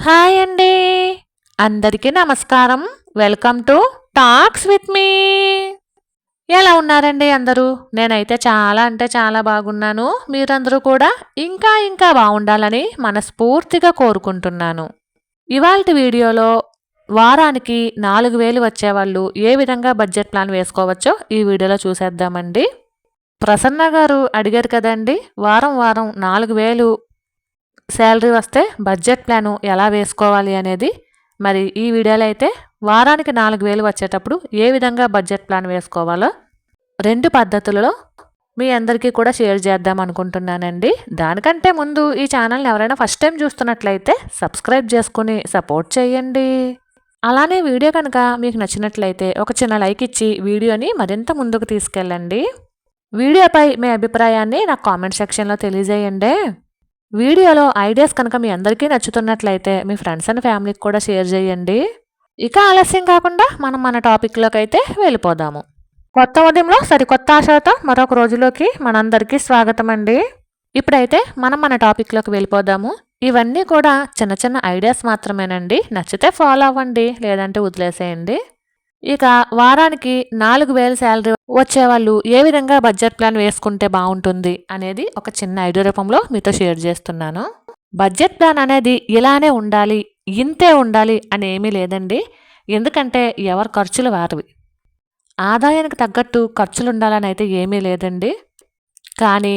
Hi అండి. అందరికీ నమస్కారం. Welcome to talks with me. ఎలా ఉన్నారండి అందరూ? నేనైతే చాలా అంటే చాలా బాగున్నాను. మీరందరూ కూడా ఇంకా ఇంకా బాగుండాలని మనస్ఫూర్తిగా కోరుకుంటున్నాను. ఇవాళ వీడియోలో వారానికి నాలుగు వేలు వచ్చేవాళ్ళు ఏ విధంగా బడ్జెట్ ప్లాన్ వేసుకోవచ్చో ఈ వీడియోలో చూసేద్దామండి. ప్రసన్న గారు అడిగారు కదండి వారం వారం నాలుగు వేలు శాలరీ వస్తే బడ్జెట్ ప్లాను ఎలా వేసుకోవాలి అనేది మరి ఈ వీడియోలో అయితే వారానికి నాలుగు వేలు వచ్చేటప్పుడు ఏ విధంగా బడ్జెట్ ప్లాన్ వేసుకోవాలో రెండు పద్ధతులలో మీ అందరికీ కూడా షేర్ చేద్దాం అనుకుంటున్నానండి. దానికంటే ముందు ఈ ఛానల్ని ఎవరైనా ఫస్ట్ టైం చూస్తున్నట్లయితే సబ్స్క్రైబ్ చేసుకుని సపోర్ట్ చేయండి. అలానే వీడియో కనుక మీకు నచ్చినట్లయితే ఒక చిన్న లైక్ ఇచ్చి వీడియోని మరింత ముందుకు తీసుకెళ్ళండి. వీడియోపై మీ అభిప్రాయాన్ని నాకు కామెంట్ సెక్షన్లో తెలియజేయండి. వీడియోలో ఐడియాస్ కనుక మీ అందరికీ నచ్చుతున్నట్లయితే మీ ఫ్రెండ్స్ అండ్ ఫ్యామిలీకి కూడా షేర్ చేయండి. ఇక ఆలస్యం కాకుండా మనం మన టాపిక్లోకి అయితే వెళ్ళిపోదాము. కొత్త ఉదయంలో సరికొత్త ఆశతో మరొక రోజులోకి మనందరికీ స్వాగతం అండి. ఇప్పుడైతే మనం మన టాపిక్లోకి వెళ్ళిపోదాము. ఇవన్నీ కూడా చిన్న చిన్న ఐడియాస్ మాత్రమేనండి. నచ్చితే ఫాలో అవ్వండి లేదంటే వదిలేసేయండి. ఇక వారానికి నాలుగు వేల శాలరీ వచ్చేవాళ్ళు ఏ విధంగా బడ్జెట్ ప్లాన్ వేసుకుంటే బాగుంటుంది అనేది ఒక చిన్న ఐడియా రూపంలో మీతో షేర్ చేస్తున్నాను. బడ్జెట్ ప్లాన్ అనేది ఇలానే ఉండాలి ఇంతే ఉండాలి అని ఏమీ లేదండి. ఎందుకంటే ఎవరి ఖర్చులు వారివి. ఆదాయానికి తగ్గట్టు ఖర్చులు ఉండాలని అయితే ఏమీ లేదండి. కానీ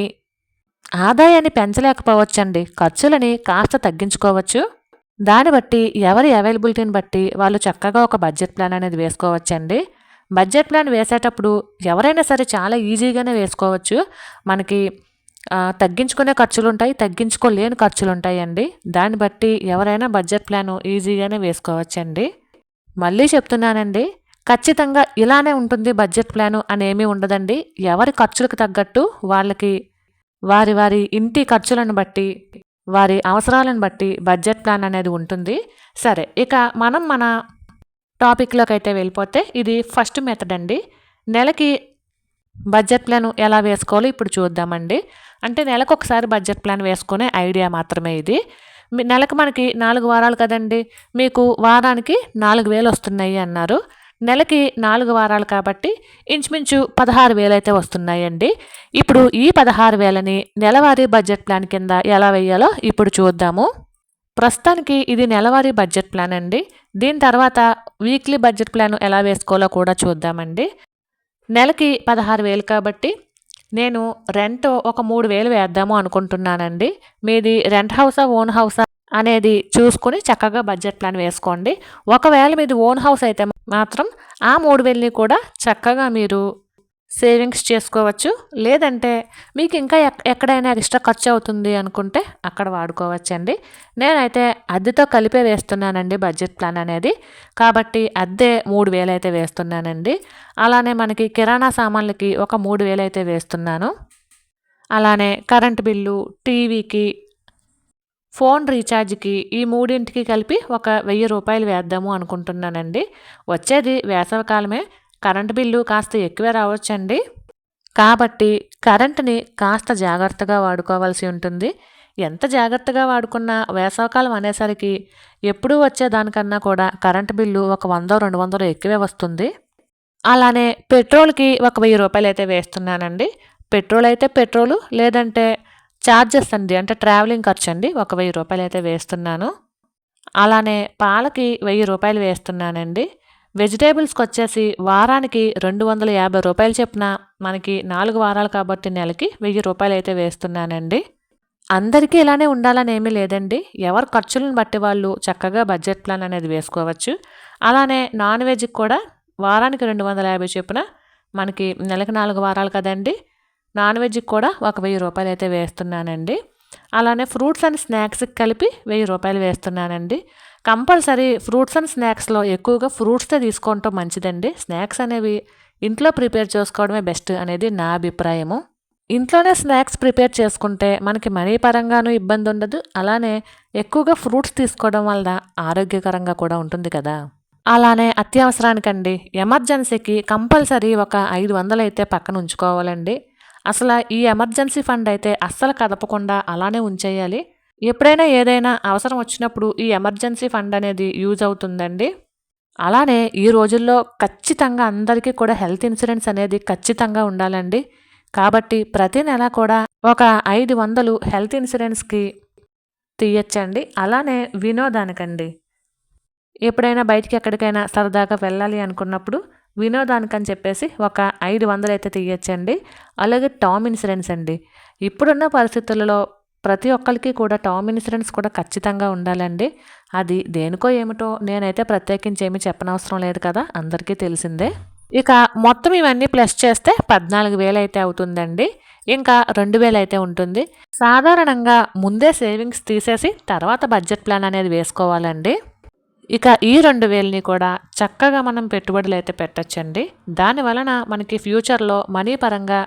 ఆదాయాన్ని పెంచలేకపోవచ్చండి. ఖర్చులని కాస్త తగ్గించుకోవచ్చు. దాన్ని బట్టి ఎవరి అవైలబిలిటీని బట్టి వాళ్ళు చక్కగా ఒక బడ్జెట్ ప్లాన్ అనేది వేసుకోవచ్చండి. బడ్జెట్ ప్లాన్ వేసేటప్పుడు ఎవరైనా సరే చాలా ఈజీగానే వేసుకోవచ్చు. మనకి తగ్గించుకునే ఖర్చులు ఉంటాయి తగ్గించుకోలేని ఖర్చులు ఉంటాయండి దాన్ని బట్టి ఎవరైనా బడ్జెట్ ప్లాన్ ఈజీగానే వేసుకోవచ్చండి. మళ్ళీ చెప్తున్నానండి ఖచ్చితంగా ఇలానే ఉంటుంది బడ్జెట్ ప్లాను అనేమీ ఉండదండి. ఎవరి ఖర్చులకు తగ్గట్టు వాళ్ళకి వారి వారి ఇంటి ఖర్చులను బట్టి వారి అవసరాలను బట్టి బడ్జెట్ ప్లాన్ అనేది ఉంటుంది. సరే ఇక మనం మన టాపిక్లోకి అయితే వెళ్ళిపోతే ఇది ఫస్ట్ మెథడ్ అండి. నెలకి బడ్జెట్ ప్లాన్ ఎలా వేసుకోవాలో ఇప్పుడు చూద్దామండి. అంటే నెలకు ఒకసారి బడ్జెట్ ప్లాన్ వేసుకునే ఐడియా మాత్రమే ఇది. నెలకు మనకి నాలుగు వారాలు కదండి. మీకు వారానికి నాలుగు వేలు వస్తున్నాయి అన్నారు. నెలకి నాలుగు వారాలు కాబట్టి ఇంచుమించు పదహారు వేలు అయితే వస్తున్నాయండి. ఇప్పుడు ఈ పదహారు వేలని నెలవారీ బడ్జెట్ ప్లాన్ కింద ఎలా వేయాలో ఇప్పుడు చూద్దాము. ప్రస్తుతానికి ఇది నెలవారీ బడ్జెట్ ప్లాన్ అండి. దీని తర్వాత వీక్లీ బడ్జెట్ ప్లాన్ ఎలా వేసుకోవాలో కూడా చూద్దామండి. నెలకి పదహారు వేలు కాబట్టి నేను రెంట్ ఒక మూడు వేలు వేద్దాము అనుకుంటున్నానండి. మీది రెంట్ హౌసా ఓన్ హౌసా? అనేది చూసుకొని చక్కగా బడ్జెట్ ప్లాన్ వేసుకోండి. ఒకవేళ మీది ఓన్ హౌస్ అయితే మాత్రం ఆ మూడు వేలని కూడా చక్కగా మీరు సేవింగ్స్ చేసుకోవచ్చు. లేదంటే మీకు ఇంకా ఎక్కడైనా ఎక్స్ట్రా ఖర్చు అవుతుంది అనుకుంటే అక్కడ వాడుకోవచ్చండి. నేనైతే అద్దెతో కలిపే వేస్తున్నానండి బడ్జెట్ ప్లాన్ అనేది. కాబట్టి అద్దె మూడు వేలు అయితే వేస్తున్నానండి. అలానే మనకి కిరాణా సామాన్లకి ఒక మూడు వేలు అయితే వేస్తున్నాను. అలానే కరెంట్ బిల్లు టీవీకి ఫోన్ రీఛార్జ్కి ఈ మూడింటికి కలిపి ఒక వెయ్యి రూపాయలు వేద్దాము అనుకుంటున్నానండి. వచ్చేది వేసవికాలమే కరెంటు బిల్లు కాస్త ఎక్కువే రావచ్చండి. కాబట్టి కరెంటుని కాస్త జాగ్రత్తగా వాడుకోవాల్సి ఉంటుంది. ఎంత జాగ్రత్తగా వాడుకున్నా వేసవకాలం అనేసరికి ఎప్పుడూ వచ్చే దానికన్నా కూడా కరెంటు బిల్లు ఒక వందో రెండు వందలు ఎక్కువే వస్తుంది. అలానే పెట్రోల్కి ఒక వెయ్యి రూపాయలు అయితే వేస్తున్నానండి. పెట్రోల్ అయితే పెట్రోలు లేదంటే ఛార్జెస్ అండి అంటే ట్రావెలింగ్ ఖర్చు అండి ఒక వెయ్యి రూపాయలు అయితే వేస్తున్నాను. అలానే పాలకి వెయ్యి రూపాయలు వేస్తున్నానండి. వెజిటేబుల్స్కి వచ్చేసి వారానికి రెండు వందల యాభై రూపాయలు చెప్పిన మనకి నాలుగు వారాలు కాబట్టి నెలకి వెయ్యి రూపాయలు అయితే వేస్తున్నానండి. అందరికీ ఇలానే ఉండాలని ఏమీ లేదండి. ఎవరి ఖర్చులను బట్టి వాళ్ళు చక్కగా బడ్జెట్ ప్లాన్ అనేది వేసుకోవచ్చు. అలానే నాన్ వెజ్కి కూడా వారానికి రెండు వందల యాభై చొప్పున మనకి నెలకి నాలుగు వారాలు కదండి. నాన్ వెజ్కి కూడా ఒక వెయ్యి రూపాయలు అయితే వేస్తున్నానండి. అలానే ఫ్రూట్స్ అండ్ స్నాక్స్కి కలిపి వెయ్యి రూపాయలు వేస్తున్నానండి. కంపల్సరీ ఫ్రూట్స్ అండ్ స్నాక్స్లో ఎక్కువగా ఫ్రూట్స్తే తీసుకోవటం మంచిదండి. స్నాక్స్ అనేవి ఇంట్లో ప్రిపేర్ చేసుకోవడమే బెస్ట్ అనేది నా అభిప్రాయము. ఇంట్లోనే స్నాక్స్ ప్రిపేర్ చేసుకుంటే మనకి మనీ పరంగానూ ఇబ్బంది ఉండదు. అలానే ఎక్కువగా ఫ్రూట్స్ తీసుకోవడం వల్ల ఆరోగ్యకరంగా కూడా ఉంటుంది కదా. అలానే అత్యవసరానికండి ఎమర్జెన్సీకి కంపల్సరీ ఒక ఐదు వందలు అయితే పక్కన ఉంచుకోవాలండి. అసలు ఈ ఎమర్జెన్సీ ఫండ్ అయితే అస్సలు కదపకుండా అలానే ఉంచేయాలి? ఎప్పుడైనా ఏదైనా అవసరం వచ్చినప్పుడు ఈ ఎమర్జెన్సీ ఫండ్ అనేది యూజ్ అవుతుందండి. అలానే ఈ రోజుల్లో ఖచ్చితంగా అందరికీ కూడా హెల్త్ ఇన్సూరెన్స్ అనేది ఖచ్చితంగా ఉండాలండి. కాబట్టి ప్రతి నెల కూడా ఒక ఐదు వందలు హెల్త్ ఇన్సూరెన్స్కి తీయచ్చండి. అలానే వినోదానికండి. ఎప్పుడైనా బయటికి ఎక్కడికైనా సరదాగా వెళ్ళాలి అనుకున్నప్పుడు వినోదానికని చెప్పేసి ఒక ఐదు వందలు అయితే తీయచ్చండి. అలాగే టామ్ ఇన్సూరెన్స్ అండి. ఇప్పుడున్న పరిస్థితులలో ప్రతి ఒక్కరికి కూడా టామ్ ఇన్సూరెన్స్ కూడా ఖచ్చితంగా ఉండాలండి. అది దేనికో ఏమిటో నేనైతే ప్రత్యేకించి ఏమి చెప్పనవసరం లేదు కదా అందరికీ తెలిసిందే. ఇక మొత్తం ఇవన్నీ ప్లస్ చేస్తే పద్నాలుగు వేలు అయితే అవుతుందండి. ఇంకా రెండు వేలు అయితే ఉంటుంది. సాధారణంగా ముందే సేవింగ్స్ తీసేసి తర్వాత బడ్జెట్ ప్లాన్ అనేది వేసుకోవాలండి. ఇక ఈ రెండు వేలని కూడా చక్కగా మనం పెట్టుబడులు అయితే పెట్టచ్చండి. దాని వలన మనకి ఫ్యూచర్లో మనీ పరంగా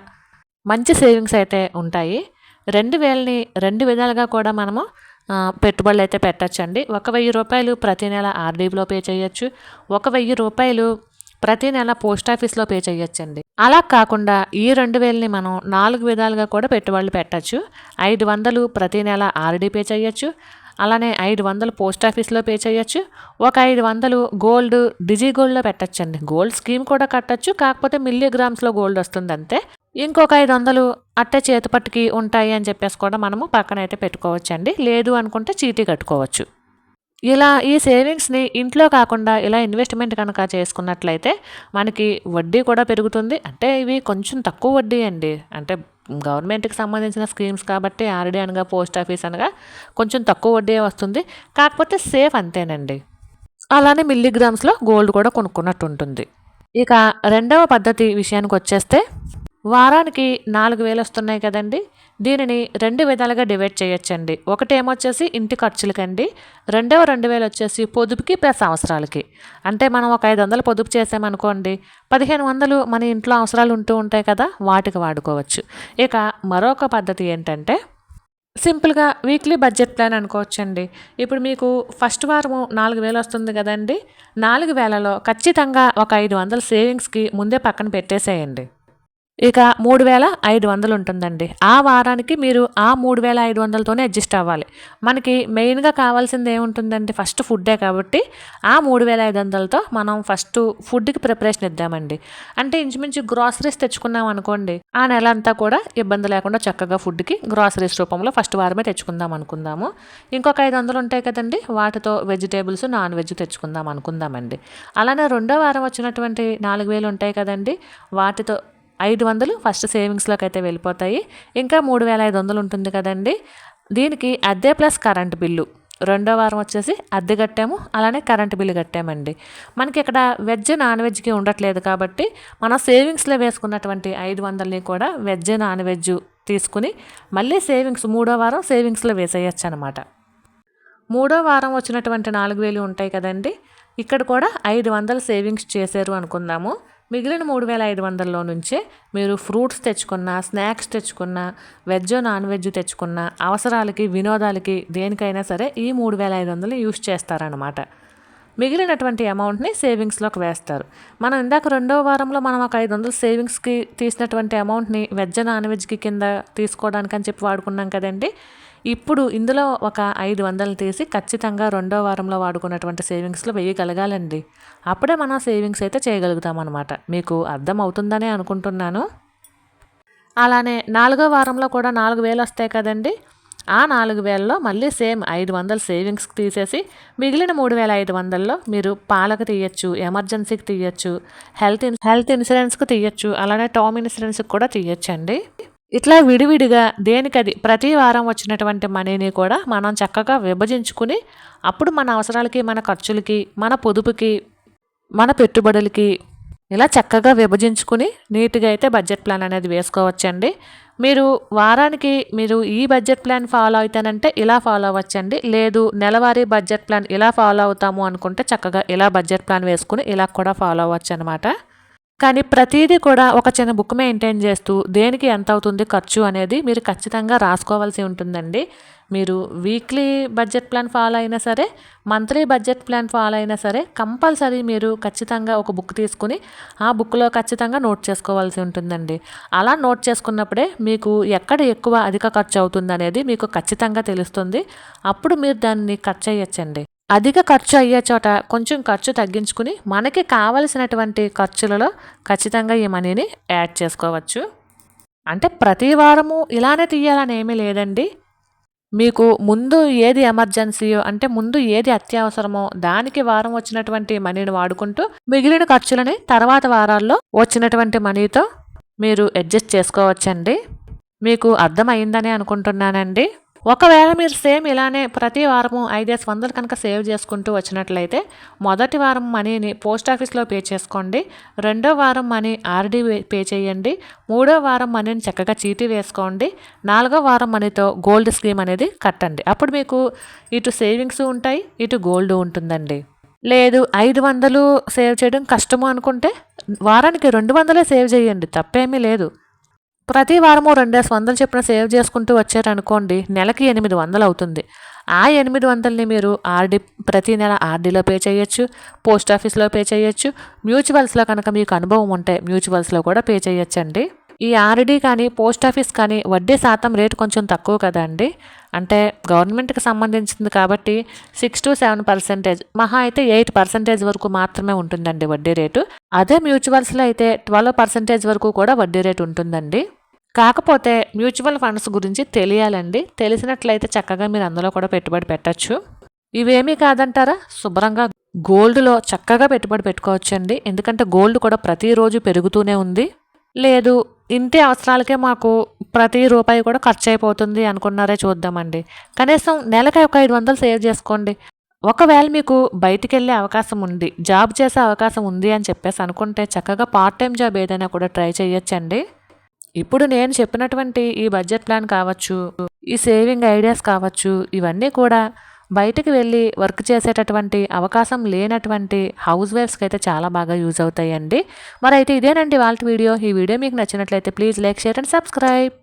మంచి సేవింగ్స్ అయితే ఉంటాయి. రెండు వేలని రెండు విధాలుగా కూడా మనము పెట్టుబడులు అయితే పెట్టచ్చండి. ఒక వెయ్యి రూపాయలు ప్రతి నెల ఆర్డీలో పే చేయొచ్చు. ఒక వెయ్యి రూపాయలు ప్రతి నెల పోస్ట్ ఆఫీస్లో పే చేయొచ్చండి. అలా కాకుండా ఈ రెండు వేలని మనం నాలుగు విధాలుగా కూడా పెట్టుబడులు పెట్టచ్చు. ఐదు వందలు ప్రతి నెల ఆర్డీ పే చేయొచ్చు. అలానే ఐదు వందలు పోస్ట్ ఆఫీస్లో పే చేయొచ్చు. ఒక ఐదు వందలు గోల్డ్ డిజీ గోల్డ్లో పెట్టచ్చండి. గోల్డ్ స్కీమ్ కూడా కట్టచ్చు కాకపోతే మిల్లీగ్రామ్స్లో గోల్డ్ వస్తుంది అంతే ఇంకొక ఐదు వందలు అట్టే చేతిపట్టుకి ఉంటాయి అని చెప్పేసి కూడా మనము పక్కన అయితే పెట్టుకోవచ్చండి. లేదు అనుకుంటే చీటీ కట్టుకోవచ్చు. ఇలా ఈ సేవింగ్స్ని ఇంట్లో కాకుండా ఇలా ఇన్వెస్ట్మెంట్ కనుక చేసుకున్నట్లయితే మనకి వడ్డీ కూడా పెరుగుతుంది. అంటే ఇవి కొంచెం తక్కువ వడ్డీ అండి. అంటే గవర్నమెంట్కి సంబంధించిన స్కీమ్స్ కాబట్టి ఆర్డీ అనగా పోస్ట్ ఆఫీస్ అనగా కొంచెం తక్కువ వడ్డీ వస్తుంది. కాకపోతే సేఫ్ అంతేనండి. అలానే మిల్లీగ్రామ్స్లో గోల్డ్ కూడా కొనుక్కున్నట్టు ఉంటుంది. ఇక రెండవ పద్ధతి విషయానికి వచ్చేస్తే వారానికి నాలుగు వేలు వస్తున్నాయి కదండి. దీనిని రెండు విధాలుగా డివైడ్ చేయొచ్చండి. ఒకటి ఏమొచ్చేసి ఇంటి ఖర్చులకండి. రెండవ రెండు వేలు వచ్చేసి పొదుపుకి ప్లస్ అవసరాలకి. అంటే మనం ఒక ఐదు వందలు పొదుపు చేసామనుకోండి పదిహేను వందలు మన ఇంట్లో అవసరాలు ఉంటూ ఉంటాయి కదా వాటికి వాడుకోవచ్చు. ఇక మరొక పద్ధతి ఏంటంటే సింపుల్గా వీక్లీ బడ్జెట్ ప్లాన్ అనుకోవచ్చండి. ఇప్పుడు మీకు ఫస్ట్ వారము నాలుగు వేలు వస్తుంది కదండి. నాలుగు వేలలో ఖచ్చితంగా ఒక ఐదు వందల సేవింగ్స్కి ముందే పక్కన పెట్టేసేయండి. ఇక మూడు వేల ఐదు వందలు ఉంటుందండి ఆ వారానికి మీరు ఆ మూడు వేల ఐదు వందలతోనే అడ్జస్ట్ అవ్వాలి. మనకి మెయిన్గా కావాల్సింది ఏముంటుందండి ఫస్ట్ ఫుడ్డే కాబట్టి ఆ మూడు వేల ఐదు వందలతో మనం ఫస్ట్ ఫుడ్కి ప్రిపరేషన్ ఇద్దామండి. అంటే ఇంచుమించు గ్రాసరీస్ తెచ్చుకున్నాం అనుకోండి ఆ నెల అంతా కూడా ఇబ్బంది లేకుండా చక్కగా ఫుడ్కి గ్రాసరీస్ రూపంలో ఫస్ట్ వారమే తెచ్చుకుందాం అనుకుందాము. ఇంకొక ఐదు వందలు ఉంటాయి కదండి వాటితో వెజిటేబుల్స్ నాన్ వెజ్ తెచ్చుకుందాం అనుకుందామండి. అలానే రెండో వారం వచ్చినటువంటి నాలుగు వేలు ఉంటాయి కదండి వాటితో ఐదు వందలు ఫస్ట్ సేవింగ్స్లోకి అయితే వెళ్ళిపోతాయి. ఇంకా మూడు వేల ఐదు వందలు ఉంటుంది కదండి. దీనికి అద్దె ప్లస్ కరెంట్ బిల్లు. రెండో వారం వచ్చేసి అద్దె కట్టాము అలానే కరెంటు బిల్లు కట్టామండి. మనకి ఇక్కడ వెజ్ నాన్ వెజ్కి ఉండట్లేదు కాబట్టి మనం సేవింగ్స్లో వేసుకున్నటువంటి ఐదు వందలని కూడా వెజ్ నాన్ వెజ్ తీసుకుని మళ్ళీ సేవింగ్స్ మూడో వారం సేవింగ్స్లో వేసేయచ్చు అనమాట మూడో వారం వచ్చినటువంటి నాలుగు వేలు ఉంటాయి కదండి. ఇక్కడ కూడా ఐదు వందలు సేవింగ్స్ చేశారు అనుకుందాము. మిగిలిన మూడు వేల ఐదు వందల్లో నుంచే మీరు ఫ్రూట్స్ తెచ్చుకున్న స్నాక్స్ తెచ్చుకున్న వెజ్ నాన్ వెజ్ తెచ్చుకున్న అవసరాలకి వినోదాలకి దేనికైనా సరే ఈ మూడు వేల ఐదు వందలు యూస్ చేస్తారనమాట మిగిలినటువంటి అమౌంట్ని సేవింగ్స్లోకి వేస్తారు. మనం ఇందాక రెండవ వారంలో మనం ఒక ఐదు వందలు సేవింగ్స్కి తీసినటువంటి అమౌంట్ని వెజ్ నాన్ వెజ్కి కింద తీసుకోవడానికి అని చెప్పి వాడుకున్నాం కదండి. ఇప్పుడు ఇందులో ఒక ఐదు వందలు తీసి ఖచ్చితంగా రెండో వారంలో వాడుకున్నటువంటి సేవింగ్స్లో వేయగలగాలండి అప్పుడే మనం సేవింగ్స్ అయితే చేయగలుగుతాం అనమాట మీకు అర్థం అవుతుందనే అనుకుంటున్నాను. అలానే నాలుగో వారంలో కూడా నాలుగు వేలు వస్తాయి కదండి. ఆ నాలుగు వేలలో మళ్ళీ సేమ్ ఐదు వందలు సేవింగ్స్కి తీసేసి మిగిలిన మూడు వేల ఐదు వందల్లో మీరు పాలకు తీయచ్చు ఎమర్జెన్సీకి తీయచ్చు హెల్త్ హెల్త్ ఇన్సూరెన్స్కి తీయచ్చు అలానే టామ్ ఇన్సూరెన్స్కి కూడా తీయచ్చండి. ఇట్లా విడివిడిగా దేనికది ప్రతి వారం వచ్చినటువంటి మనీని కూడా మనం చక్కగా విభజించుకుని అప్పుడు మన అవసరాలకి మన ఖర్చులకి మన పొదుపుకి మన పెట్టుబడులకి ఇలా చక్కగా విభజించుకుని నీట్గా అయితే బడ్జెట్ ప్లాన్ అనేది వేసుకోవచ్చండి. మీరు వారానికి మీరు ఈ బడ్జెట్ ప్లాన్ ఫాలో అవుతానంటే ఇలా ఫాలో అవ్వచ్చండి. లేదు నెలవారీ బడ్జెట్ ప్లాన్ ఇలా ఫాలో అవుతాము అనుకుంటే చక్కగా ఇలా బడ్జెట్ ప్లాన్ వేసుకుని ఇలా కూడా ఫాలో అవ్వచ్చు అనమాట కానీ ప్రతిదీ కూడా ఒక చిన్న బుక్ మెయింటైన్ చేస్తూ దేనికి ఎంత అవుతుంది ఖర్చు అనేది మీరు ఖచ్చితంగా రాసుకోవాల్సి ఉంటుందండి. మీరు వీక్లీ బడ్జెట్ ప్లాన్ ఫాలో అయినా సరే మంత్లీ బడ్జెట్ ప్లాన్ ఫాలో అయినా సరే కంపల్సరీ మీరు ఖచ్చితంగా ఒక బుక్ తీసుకుని ఆ బుక్లో ఖచ్చితంగా నోట్ చేసుకోవాల్సి ఉంటుందండి. అలా నోట్ చేసుకున్నప్పుడే మీకు ఎక్కడ ఎక్కువ అధిక ఖర్చు అవుతుంది అనేది మీకు ఖచ్చితంగా తెలుస్తుంది. అప్పుడు మీరు దాన్ని ఖర్చు చేయొచ్చండి. అధిక ఖర్చు అయ్యే చోట కొంచెం ఖర్చు తగ్గించుకుని మనకి కావలసినటువంటి ఖర్చులలో ఖచ్చితంగా ఈ మనీని యాడ్ చేసుకోవచ్చు. అంటే ప్రతి వారము ఇలానే తీయాలని ఏమీ లేదండి. మీకు ముందు ఏది ఎమర్జెన్సీయో అంటే ముందు ఏది అత్యవసరమో దానికి వారం వచ్చినటువంటి మనీని వాడుకుంటూ మిగిలిన ఖర్చులని తర్వాత వారాల్లో వచ్చినటువంటి మనీతో మీరు అడ్జస్ట్ చేసుకోవచ్చండి. మీకు అర్థమైందని అనుకుంటున్నానండి. ఒకవేళ మీరు సేమ్ ఇలానే ప్రతి వారము ఐదేసి వందలు కనుక సేవ్ చేసుకుంటూ వచ్చినట్లయితే మొదటి వారం మనీని పోస్ట్ ఆఫీస్లో పే చేసుకోండి. రెండో వారం మనీ ఆర్డీ పే చేయండి. మూడో వారం మనీని చక్కగా చీటీ వేసుకోండి. నాలుగో వారం మనీతో గోల్డ్ స్కీమ్ అనేది కట్టండి. అప్పుడు మీకు ఇటు సేవింగ్స్ ఉంటాయి ఇటు గోల్డ్ ఉంటుందండి. లేదు ఐదు వందలు సేవ్ చేయడం కష్టము అనుకుంటే వారానికి రెండు వందలే సేవ్ చేయండి. తప్పేమీ లేదు. ప్రతి వారము రెండేసి వందలు చెప్పిన సేవ్ చేసుకుంటూ వచ్చారనుకోండి నెలకి ఎనిమిది వందలు అవుతుంది. ఆ ఎనిమిది వందలని మీరు ఆర్డీ ప్రతి నెల ఆర్డీలో పే చేయొచ్చు పోస్ట్ ఆఫీస్లో పే చేయొచ్చు మ్యూచువల్స్లో కనుక మీకు అనుభవం ఉంటే మ్యూచువల్స్లో కూడా పే చేయొచ్చండి. ఈ ఆర్డీ కానీ పోస్ట్ ఆఫీస్ కానీ వడ్డీ శాతం రేటు కొంచెం తక్కువ కదండి. అంటే గవర్నమెంట్కి సంబంధించింది కాబట్టి సిక్స్ టు సెవెన్ పర్సెంటేజ్ మహా అయితే ఎయిట్ పర్సెంటేజ్ వరకు మాత్రమే ఉంటుందండి వడ్డీ రేటు. అదే మ్యూచువల్స్లో అయితే ట్వెల్వ్ పర్సెంటేజ్ వరకు కూడా వడ్డీ రేటు ఉంటుందండి. కాకపోతే మ్యూచువల్ ఫండ్స్ గురించి తెలియాలండి. తెలిసినట్లయితే చక్కగా మీరు అందులో కూడా పెట్టుబడి పెట్టచ్చు. ఇవేమీ కాదంటారా? శుభ్రంగా గోల్డ్లో చక్కగా పెట్టుబడి పెట్టుకోవచ్చండి. ఎందుకంటే గోల్డ్ కూడా ప్రతిరోజు పెరుగుతూనే ఉంది. లేదు ఇంటి అవసరాలకే మాకు ప్రతి రూపాయి కూడా ఖర్చు అయిపోతుంది అనుకున్నారే చూద్దామండి. కనీసం నెలకి ఒక ఐదు వందలు సేవ్ చేసుకోండి. ఒకవేళ మీకు బయటికి వెళ్ళే అవకాశం ఉంది జాబ్ చేసే అవకాశం ఉంది అని చెప్పేసి అనుకుంటే చక్కగా పార్ట్ టైం జాబ్ ఏదైనా కూడా ట్రై చేయొచ్చండి. ఇప్పుడు నేను చెప్పినటువంటి ఈ బడ్జెట్ ప్లాన్ కావచ్చు ఈ సేవింగ్ ఐడియాస్ కావచ్చు ఇవన్నీ కూడా బయటకు వెళ్ళి వర్క్ చేసేటటువంటి అవకాశం లేనటువంటి హౌస్ వైఫ్స్కి అయితే చాలా బాగా యూజ్ అవుతాయండి. మరి అయితే ఇదేనండి వాళ్ళ వీడియో. ఈ వీడియో మీకు నచ్చినట్లయితే please like share and subscribe.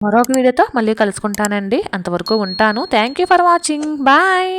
మరొక వీడియోతో మళ్ళీ కలుసుకుంటానండి. అంతవరకు ఉంటాను. Thank you for watching. Bye.